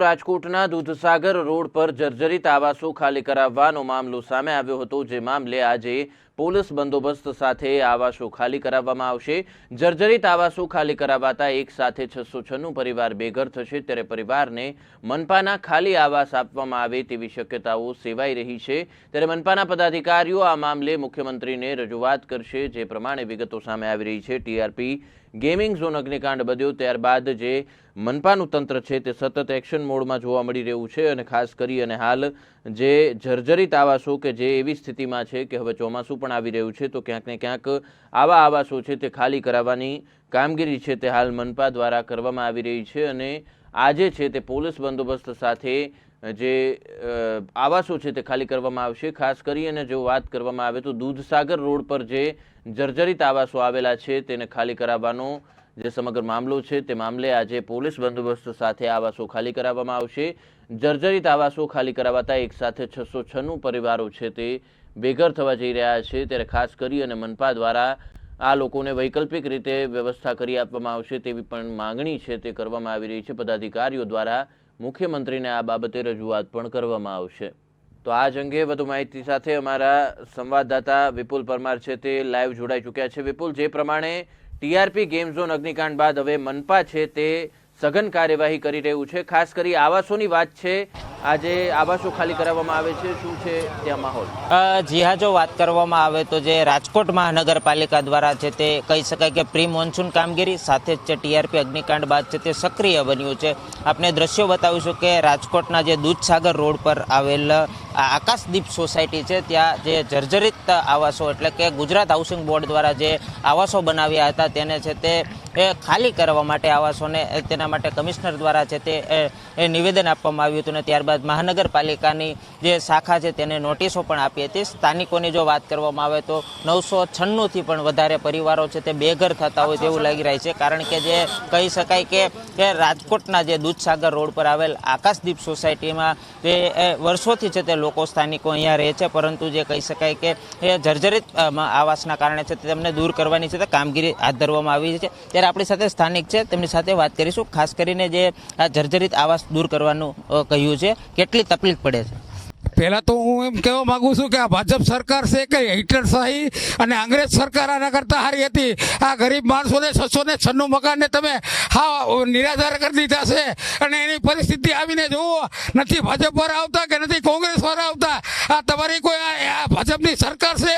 રાજકોટના દૂધસાગર રોડ પર જર્જરિત આવાસો ખાલી કરાવવાનો મામલો સામે આવ્યો હતો. જે મામલે આજે પોલીસ બંદોબસ્ત સાથે આવાસો ખાલી કરાવવામાં આવશે. જર્જરિત આવાસો ખાલી કરાવાતા એક સાથે છસો છન્નું પરિવાર બેઘર થશે. ત્યારે પરિવારને મનપાના ખાલી આવાસ આપવામાં આવે તેવી શક્યતાઓ સેવાઈ રહી છે. ત્યારે મનપાના પદાધિકારીઓ આ મામલે મુખ્યમંત્રીને રજૂઆત કરશે. જે પ્રમાણે વિગતો સામે આવી રહી છે. ટીઆરપી ગેમિંગ ઝોન અગ્નિકાંડ બધ્યો ત્યારબાદ જે મનપાનું તંત્ર છે તે સતત એક્શન મોડમાં જોવા મળી રહ્યું છે અને ખાસ કરી અને હાલ જે જર્જરિત આવાસો કે જે એવી સ્થિતિમાં છે કે હવે ચોમાસું પણ આવી રહ્યું છે, તો ક્યાંક ને ક્યાંક આવા આવાસો છે તે ખાલી કરાવવાની કામગીરી છે તે હાલ મનપા દ્વારા કરવામાં આવી રહી છે અને આજે છે તે પોલીસ બંદોબસ્ત સાથે જે આવાસો છે તે ખાલી કરવામાં આવશે. ખાસ કરી અને જો વાત કરવામાં આવે તો દૂધસાગર રોડ પર જે જર્જરિત આવાસો આવેલા છે તેને ખાલી કરાવવાનો જે સમગ્ર મામલો છે તે મામલે આજે પોલીસ બંદોબસ્ત સાથે આવાસો ખાલી કરાવવામાં આવશે. જર્જરિત આવાસો ખાલી કરાવાતા એક સાથે છસો છન્નું પરિવારો છે તે બેઘર થવા જઈ રહ્યા છે. ત્યારે ખાસ કરી અને મનપા દ્વારા આ લોકોને વૈકલ્પિક રીતે વ્યવસ્થા કરી આપવામાં આવશે તેવી પણ માંગણી છે તે કરવામાં આવી રહી છે. પદાધિકારીઓ દ્વારા મુખ્યમંત્રીને આ બાબતે રજૂઆત પણ કરવામાં આવશે. તો આ જ અંગે વધુ માહિતી સાથે અમારા સંવાદદાતા વિપુલ પરમાર છે તે લાઈવ જોડાઈ ચૂક્યા છે. વિપુલ, જે પ્રમાણે ટીઆરપી ગેમ ઝોન અગ્નિકાંડ બાદ હવે મનપા છે તે સઘન કાર્યવાહી કરી રહ્યું છે. ખાસ કરી આવાસોની વાત છે. આજે આવાસો ખાલી કરાવવામાં આવે છે. શું છે ત્યાં માહોલ? જી હા જો વાત કરવામાં આવે તો જે રાજકોટ મહાનગરપાલિકા દ્વારા છે તે કહી શકાય કે પ્રી મોન્સૂન કામગીરી, સાથે જ છે ટીઆરપી અગ્નિકાંડ બાદ છે તે સક્રિય બન્યું છે. આપણે દ્રશ્યો બતાવીશું કે રાજકોટના જે દૂધસાગર રોડ પર આવેલ આકાશદીપ સોસાયટી છે, ત્યાં જે જર્જરિત આવાસો એટલે કે ગુજરાત હાઉસિંગ બોર્ડ દ્વારા જે આવાસો બનાવ્યા હતા, તેને છે તે એ ખાલી કરવા માટે આવાસોને તેના માટે કમિશનર દ્વારા છે તે એ, નિવેદન આપવામાં આવ્યું હતું અને ત્યારબાદ મહાનગરપાલિકાની જે શાખા છે તેને નોટિસો પણ આપી હતી. સ્થાનિકોની જો વાત કરવામાં આવે તો નવસો છન્નુંથી પણ વધારે પરિવારો છે તે બેઘર થતા હોય તેવું લાગી રહ્યું છે. કારણ કે જે કહી શકાય કે કે રાજકોટના જે દૂધસાગર રોડ પર આવેલ આકાશદીપ સોસાયટીમાં જે વર્ષોથી છે તે લોકો સ્થાનિકો અહીંયા રહે છે. પરંતુ જે કહી શકાય કે એ જર્જરિત આવાસના કારણે છે તે તેમને દૂર કરવાની છે તે કામગીરી હાથ ધરવામાં આવી છે. ત્યારે આપણી સાથે સ્થાનિક છે. તેમની સાથે વાત કરીશું. ખાસ કરીને જે આ જર્જરિત આવાસ દૂર કરવાનું કહ્યું છે. કેટલી તકલીફ પડે છે? પહેલા તો હું એમ કહેવા માંગુ છું કે આ ભાજપ સરકાર છે કે હિટલશાહી અને અંગ્રેજ સરકાર આના કરતા સારી હતી. આ ગરીબ માણસોને છસો ને છન્નું મકાનને તમે હા, નિરાધાર કરી દીધા છે. અને એની પરિસ્થિતિ આવીને જુઓ, નથી ભાજપ વાળા આવતા કે નથી કોંગ્રેસ વાળા આવતા? આ તમારી કોઈ આ ભાજપની સરકાર છે?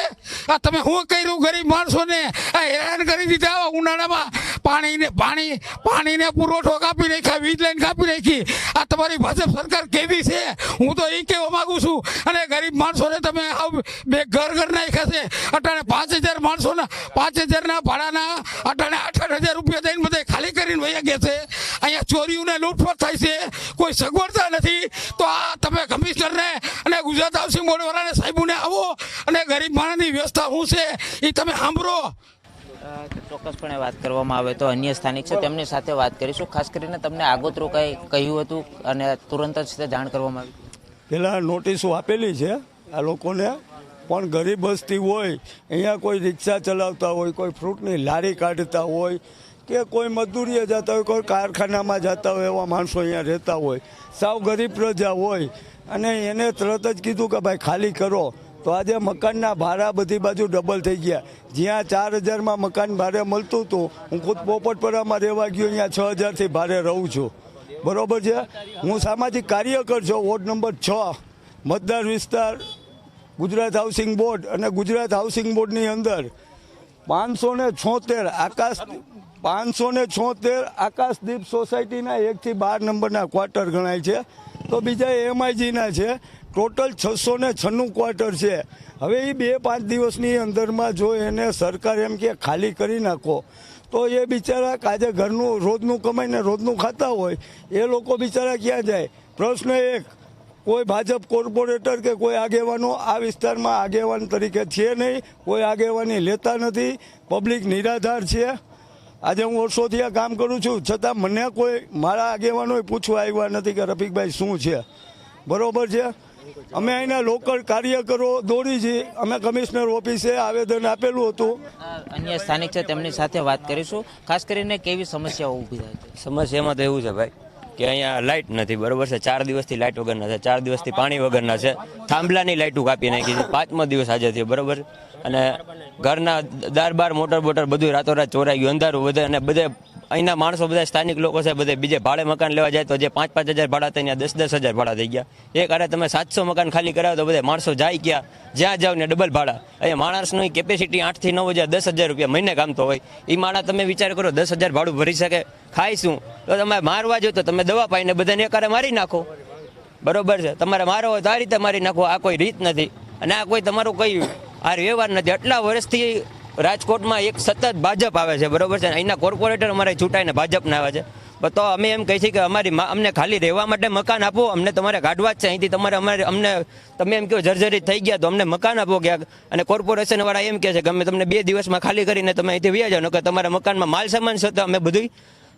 આ તમે શું કર્યું ગરીબ માણસોને? આ હેરાન કરી દીધા ઉનાળામાં? પાણીને, પાણી, પાણીને પુરવઠો કાપી નાખ્યા, વીજ લાઈન કાપી નાખી. આ તમારી ભાજપ સરકાર કેવી છે? હું તો એ કહેવા માગું છું અને ગરીબ માણસોને તમે આવ, બે ઘર ઘર નાખ્યા છે. અટાણે પાંચ હજાર માણસોના, પાંચ હજારના ભાડાના અટાણે આઠ આઠ હજાર રૂપિયા દઈને બધા ખાલી કરીને વયા ગયા છે. અહીંયા ચોરીઓને લૂંટફાટ થાય છે. કોઈ સગવડતા નથી. તો આ તમે કમિશનરને અને ગુજરાત હાઉસિંગ બોર્ડવાળાને સાહેબોને આવો અને ગરીબ માણસની વ્યવસ્થા શું છે? એ તમે સાંભળો. ચોક્કસપણે વાત કરવામાં આવે તો અન્ય સ્થાનિક છે, તેમની સાથે વાત કરીશું. ખાસ કરીને તમને આગોતરું કંઈ કહ્યું હતું અને તુરંત જ જાણ કરવામાં આવી. પહેલાં નોટિસો આપેલી છે આ લોકોને, પણ ગરીબ વસ્તી હોય, અહીંયા કોઈ રિક્ષા ચલાવતા હોય, કોઈ ફ્રૂટની લારી કાઢતા હોય, કે કોઈ મજદૂરીએ જતા હોય, કોઈ કારખાનામાં જતા હોય, એવા માણસો અહીંયા રહેતા હોય. સાવ ગરીબ પ્રજા હોય, અને એને તરત જ કીધું કે, ભાઈ, ખાલી કરો. તો આજે મકાનના ભાડા બધી બાજુ ડબલ થઈ ગયા. જ્યાં ચાર હજારમાં મકાન ભાડે મળતું હતું, હું ખુદ પોપટપરામાં રહેવા ગયો, અહીંયા છ હજારથી ભાડે રહું છું. બરોબર છે? હું સામાજિક કાર્યકર છું, વોર્ડ નંબર છ. મતદાર વિસ્તાર, ગુજરાત હાઉસિંગ બોર્ડ અને ગુજરાત હાઉસિંગ બોર્ડની અંદર પાંચસો ને છોતેર આકાશ પાંચસો ને છોતેર આકાશદીપ સોસાયટીના એકથી બાર નંબરના ક્વાર્ટર ગણાય છે. તો બીજા એમઆઈજીના છે ટોટલ છસો ને છન્નું ક્વાર્ટર છે. હવે એ બે પાંચ દિવસની અંદરમાં જો એને સરકાર એમ કે ખાલી કરી નાખો, તો એ બિચારા કાજે ઘરનું, રોજનું કમાઈને રોજનું ખાતા હોય, એ લોકો બિચારા ક્યાં જાય? પ્રશ્ન એક, કોઈ ભાજપ કોર્પોરેટર કે કોઈ આગેવાનો આ વિસ્તારમાં આગેવાન તરીકે છે નહીં, કોઈ આગેવાની લેતા નથી, પબ્લિક નિરાધાર છે. આજે હું વર્ષોથી આ કામ કરું છું. છતાં મને કોઈ મારા આગેવાનોએ પૂછવા આવ્યા નથી કે રફીકભાઈ શું છે. બરોબર છે? અમે અહીંના લોકલ કાર્યકરો દોડી છીએ અમે કમિશનર ઓફિસે આવેદન આપેલું હતું. અન્ય સ્થાનિક છે તેમની સાથે વાત કરીશું. ખાસ કરીને કેવી સમસ્યાઓ ઊભી થાય છે? સમસ્યામાં તો એવું છે ભાઈ કે અહીંયા લાઇટ નથી બરોબર છે? ચાર દિવસથી લાઇટ વગરના છે ચાર દિવસથી પાણી વગરના છે. થાંભલાની લાઇટું કાપી નાખી છે. પાંચમો દિવસ આજે થયો બરોબર અને ઘરના દાર બાર મોટર બોટર બધું રાતોરાત ચોરાઈ ગયું, અંધારું બધે અને બધે અહીંના માણસો બધા સ્થાનિક લોકો છે, બધે બીજે ભાડે મકાન લેવા જાય તો જે પાંચ પાંચ હજાર ભાડા ત્યાં દસ દસ હજાર ભાડા થઈ ગયા. એક અરે તમે સાતસો મકાન ખાલી કરાવો તો બધા માણસો જાય ક્યાં? જ્યાં જાવ ને ડબલ ભાડા. અહીંયા માણસની કેપેસિટી આઠથી નવ હજાર, દસ હજાર રૂપિયા મહિને કામતો હોય. એ માણસ તમે વિચાર કરો, દસ હજાર ભાડું ભરી શકે, ખાય શું? તો તમે મારવા જો તો તમે દવા પાઈને બધાને એકારે મારી નાખો. બરોબર છે? તમારે મારો હોય તો આ રીતે મારી નાખો, આ કોઈ રીત નથી. અને આ કોઈ તમારું કઈ આ વ્યવહાર નથી. આટલા વર્ષથી રાજકોટમાં એક સતત ભાજપ આવે છે, બરોબર છે? અહીંના કોર્પોરેટર અમારે ચૂંટાઈને ભાજપના આવે છે. તો અમે એમ કહી છીએ કે અમારી અમને ખાલી રહેવા માટે મકાન આપો, અમને તમારે કાઢવા જ છે. અહીંથી તમારે અમારે અમને તમે એમ કહો જર્જરિત થઈ ગયા તો અમને મકાન આપો ક્યાંક. અને કોર્પોરેશન વાળા એમ કહે છે કે અમે તમને બે દિવસમાં ખાલી કરીને તમે અહીંથી વ્યાજો કે તમારા મકાનમાં માલ સામાન છે તો અમે બધું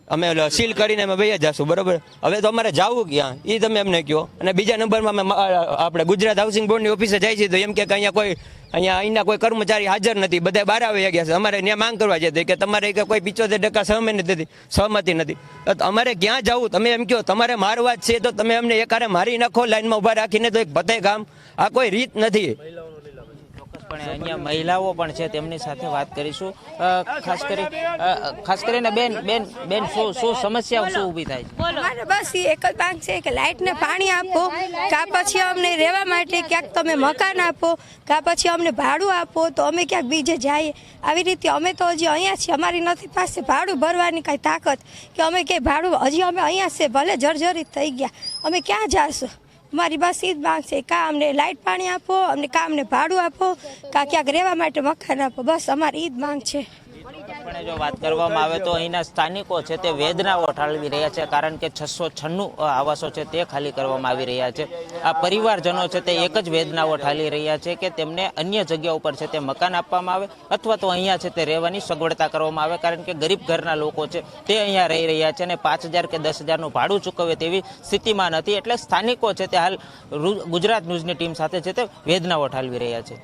અમે સીલ કરીને અમે વહી જશું, બરોબર? હવે તો અમારે જવું ક્યાં? એ તમે એમને કહો. અને બીજા નંબરમાં અમે આપણે ગુજરાત હાઉસિંગ બોર્ડની ઓફિસે જાય છે તો એમ કે અહીંયા કોઈ અહીંયા અહીંના કોઈ કર્મચારી હાજર નથી, બધા બહાર આવી ગયા છે. અમારે ત્યાં માંગ કરવા જતી કે તમારે કે કોઈ પિચોતેર ટકા સહમત નથી, સહમતી નથી. અમારે ક્યાં જવું? તમે એમ કહો, તમારે મારવા જ છે તો તમે અમને એકારે મારી નાખો, લાઈનમાં ઊભા રાખીને તો એક પતે કામ આ કોઈ રીત નથી. ચોક્કસપણે અહીંયા મહિલાઓ પણ છે તેમની સાથે વાત કરીશું. ખાસ કરી ખાસ કરીને બેન બેન બેન શું શું સમસ્યાઓ શું ઊભી થાય છે? બસ એ એક જ માંગ છે કે લાઇટને પાણી આપો કા પછી અમને રહેવા માટે ક્યાંક તમે મકાન આપો કા પછી અમને ભાડું આપો તો અમે ક્યાંક બીજે જઈએ આવી રીતે અમે તો હજી અહીંયા છીએ. અમારી નથી પાસે ભાડું ભરવાની કાંઈ તાકાત કે અમે કે ભાડું હજી અમે અહીંયા છે ભલે જર્જરિત થઈ ગયા. અમે ક્યાં જાશું? મારી બસ એ જ માંગ છે. કા અમને લાઇટ પાણી આપો, અમને કા અમને ભાડું આપો, કા ક્યાંક રહેવા માટે મકાન આપો, બસ અમારી એ જ માંગ છે. પણ જો વાત કરવામાં આવે તો અહીંના સ્થાનિકો છે તે વેદનાઓ ઠાલવી રહ્યા છે કારણ કે છસો છન્નું આવાસો છે તે ખાલી કરવામાં આવી રહ્યા છે. આ પરિવારજનો છે તે એક જ વેદનાઓ ઠાલી રહ્યા છે કે તેમને અન્ય જગ્યા ઉપર છે તે મકાન આપવામાં આવે અથવા તો અહીંયા છે તે રહેવાની સગવડતા કરવામાં આવે કારણ કે ગરીબ ઘરના લોકો છે તે અહીંયા રહી રહ્યા છે અને પાંચ હજાર કે દસ હજારનું ભાડું ચૂકવે તેવી સ્થિતિમાં નથી. એટલે સ્થાનિકો છે તે હાલ ગુજરાત ન્યૂઝની ટીમ સાથે છે તે વેદનાઓ ઓઠાળવી રહ્યા છે.